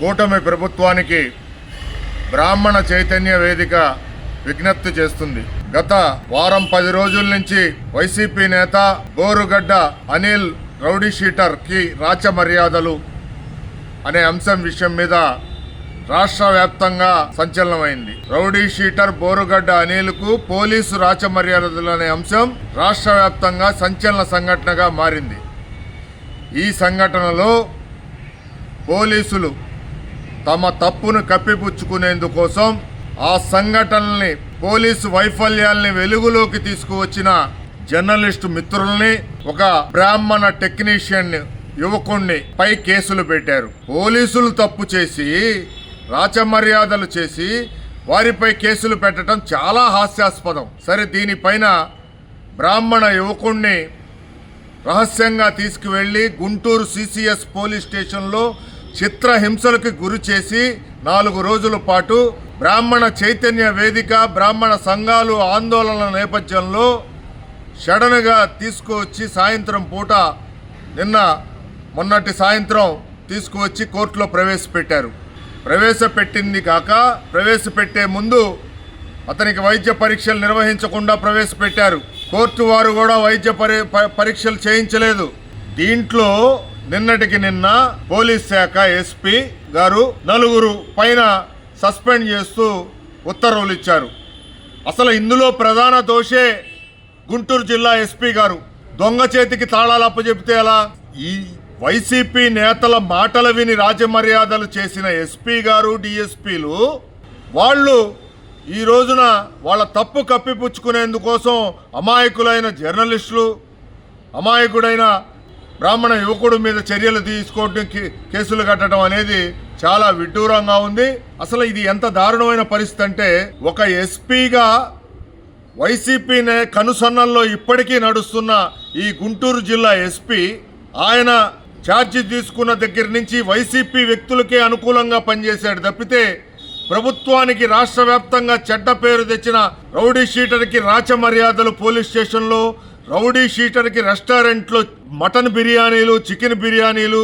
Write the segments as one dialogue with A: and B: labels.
A: కూటమి ప్రభుత్వానికి బ్రాహ్మణ చైతన్య వేదిక విజ్ఞప్తి చేస్తుంది. గత వారం పది రోజుల నుంచి వైసీపీ నేత బోరుగడ్డ అనిల్ రౌడీ షీటర్కి రాచ మర్యాదలు అనే అంశం విషయం మీద రాష్ట్ర వ్యాప్తంగా సంచలనమైంది. రౌడీ షీటర్ బోరుగడ్డ అనిల్కు పోలీసు రాచ మర్యాదలు అనే అంశం రాష్ట్ర వ్యాప్తంగా సంచలన సంఘటనగా మారింది. ఈ సంఘటనలో పోలీసులు తమ తప్పును కప్పిపుచ్చుకునేందుకోసం ఆ సంఘటనల్ని పోలీసు వైఫల్యాల్ని వెలుగులోకి తీసుకువచ్చిన జర్నలిస్టు మిత్రుల్ని ఒక బ్రాహ్మణ టెక్నీషియన్ యువకుణ్ణి పై కేసులు పెట్టారు. పోలీసులు తప్పు చేసి రాచమర్యాదలు చేసి వారిపై కేసులు పెట్టడం చాలా హాస్యాస్పదం. సరే దీనిపైన బ్రాహ్మణ యువకుణ్ణి రహస్యంగా తీసుకువెళ్ళి గుంటూరు సిసిఎస్ పోలీస్ స్టేషన్లో చిత్రహింసలకు గురి చేసి నాలుగు రోజుల పాటు బ్రాహ్మణ చైతన్య వేదిక బ్రాహ్మణ సంఘాలు ఆందోళనల నేపథ్యంలో సడన్గా తీసుకువచ్చి సాయంత్రం పూట నిన్న మొన్నటి సాయంత్రం తీసుకువచ్చి కోర్టులో ప్రవేశపెట్టారు. ప్రవేశపెట్టింది కాక ప్రవేశపెట్టే ముందు అతనికి వైద్య పరీక్షలు నిర్వహించకుండా ప్రవేశపెట్టారు. కోర్టు వారు కూడా వైద్య పరి పరీక్షలు చేయించలేదు. దీంట్లో నిన్నటికి నిన్న పోలీస్ శాఖ ఎస్పీ గారు నలుగురు పైన సస్పెండ్ చేస్తూ ఉత్తర్వులు ఇచ్చారు. అసలు ఇందులో ప్రధాన దోషే గుంటూరు జిల్లా ఎస్పీ గారు. దొంగ చేతికి తాళాలు అప్పచెప్తే ఎలా? ఈ వైసీపీ నేతల మాటలు విని రాజమర్యాదలు చేసిన ఎస్పీ గారు డిఎస్పీలు వాళ్ళు ఈ రోజున వాళ్ళ తప్పు కప్పిపుచ్చుకునేందుకోసం అమాయకులైన జర్నలిస్టులు అమాయకుడైన బ్రాహ్మణ యువకుడు మీద చర్యలు తీసుకోవడం కేసులు కట్టడం అనేది చాలా విడ్డూరంగా ఉంది. అసలు ఇది ఎంత దారుణమైన పరిస్థితి అంటే ఒక ఎస్పీగా వైసీపీనే కనుసన్నల్లో ఇప్పటికీ నడుస్తున్న ఈ గుంటూరు జిల్లా ఎస్పీ ఆయన ఛార్జీ తీసుకున్న దగ్గర నుంచి వైసీపీ వ్యక్తులకే అనుకూలంగా పనిచేశాడు తప్పితే ప్రభుత్వానికి రాష్ట్ర వ్యాప్తంగా చెడ్డ పేరు తెచ్చిన రౌడీ షీటర్కి రాచ మర్యాదలు పోలీస్ స్టేషన్లో రౌడీ షీటర్కి రెస్టారెంట్లో మటన్ బిర్యానీలు చికెన్ బిర్యానీలు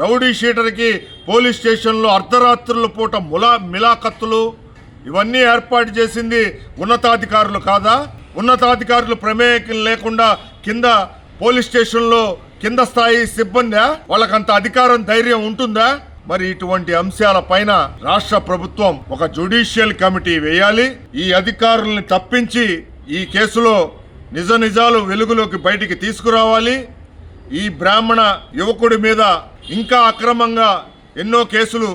A: రౌడీ షీటర్కి పోలీస్ స్టేషన్లో అర్ధరాత్రుల పూట ములా మిలాఖత్తులు ఇవన్నీ ఏర్పాటు చేసింది ఉన్నతాధికారులు కాదా? ఉన్నతాధికారులు ప్రమేయం లేకుండా కింద పోలీస్ స్టేషన్లో కింద స్థాయి సిబ్బందా? వాళ్ళకంత అధికారం ధైర్యం ఉంటుందా? మరి ఇటువంటి అంశాల పైన రాష్ట్ర ప్రభుత్వం ఒక జ్యుడిషియల్ కమిటీ వేయాలి. ఈ అధికారుల్ని తప్పించి ఈ కేసులో నిజ నిజాలు వెలుగులోకి బయటికి తీసుకురావాలి. ఈ బ్రాహ్మణ యువకుడి మీద ఇంకా అక్రమంగా ఎన్నో కేసులు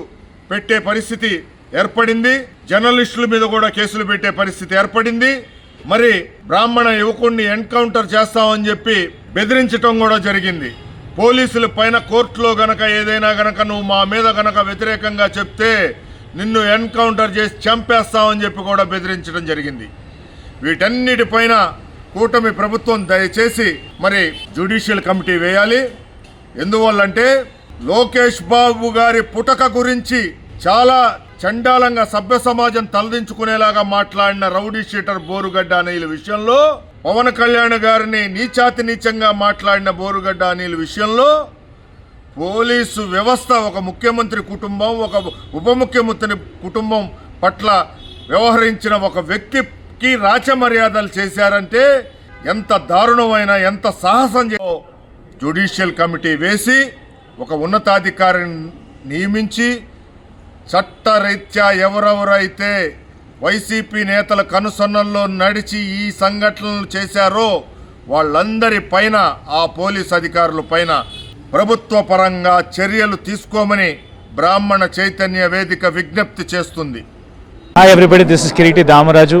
A: పెట్టే పరిస్థితి ఏర్పడింది. జర్నలిస్టుల మీద కూడా కేసులు పెట్టే పరిస్థితి ఏర్పడింది. మరి బ్రాహ్మణ యువకుడిని ఎన్కౌంటర్ చేస్తామని చెప్పి బెదిరించటం కూడా జరిగింది. పోలీసుల పైన కోర్టులో గనక ఏదైనా గనక నువ్వు మా మీద గనక వ్యతిరేకంగా చెప్తే నిన్ను ఎన్కౌంటర్ చేసి చంపేస్తామని చెప్పి కూడా బెదిరించడం జరిగింది. వీటన్నిటిపైన కూటమి ప్రభుత్వం దయచేసి మరి జ్యుడిషియల్ కమిటీ వేయాలి. ఎందువల్లంటే లోకేష్ బాబు గారి పుటక గురించి చాలా చండాలంగా సభ్య సమాజం తలదించుకునేలాగా మాట్లాడిన రౌడీ షీటర్ బోరుగడ్డ అనేల విషయంలో పవన్ కళ్యాణ్ గారిని నీచాతి నీచంగా మాట్లాడిన బోరుగడ్డ అనిల్ విషయంలో పోలీసు వ్యవస్థ ఒక ముఖ్యమంత్రి కుటుంబం ఒక ఉప ముఖ్యమంత్రి కుటుంబం పట్ల వ్యవహరించిన ఒక వ్యక్తి కి రాచమర్యాదలు చేశారంటే ఎంత దారుణమైన ఎంత సాహసం జ్యుడిషియల్ కమిటీ వేసి ఒక ఉన్నతాధికారిని నియమించి చట్టరీత్యా ఎవరెవరైతే వైసీపీ నేతల కనుసన్నల్లో నడిచి ఈ సంఘటనలు చేశారో వాళ్ళందరి పైన ఆ పోలీస్ అధికారుల పైన ప్రభుత్వ పరంగా చర్యలు తీసుకోమని బ్రాహ్మణ చైతన్య వేదిక విజ్ఞప్తి చేస్తుంది.
B: Hi everybody this is Kireeti Damaraju